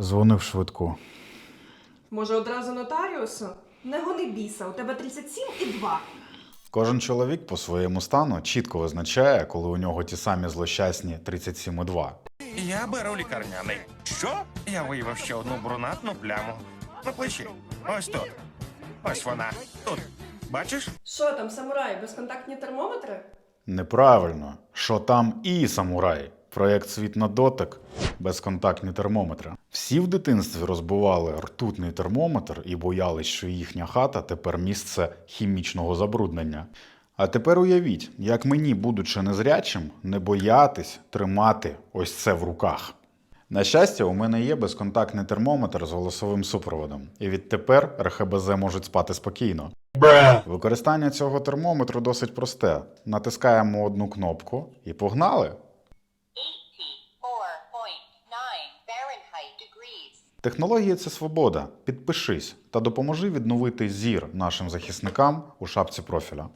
Дзвонив швидку. Може, одразу нотаріусу? Не гони біса, у тебе 37 і 2. Кожен чоловік по своєму стану чітко визначає, коли у нього ті самі злощасні 37,2. Я беру лікарняний. Що? Я виявив ще одну брунатну пляму. На плечі. Ось тут. Ось вона. Тут. Бачиш? Що там, самурай, безконтактні термометри? Неправильно, що там і самурай. Проєкт світ на дотик, безконтактні термометри. Всі в дитинстві розбивали ртутний термометр і боялись, що їхня хата тепер місце хімічного забруднення. А тепер уявіть, як мені, будучи незрячим, не боятись тримати ось це в руках. На щастя, у мене є безконтактний термометр з голосовим супроводом, і відтепер РХБЗ можуть спати спокійно. Використання цього термометру досить просте. Натискаємо одну кнопку і погнали. 84.9 Технологія це свобода. Підпишись та допоможи відновити зір нашим захисникам у шапці профіля.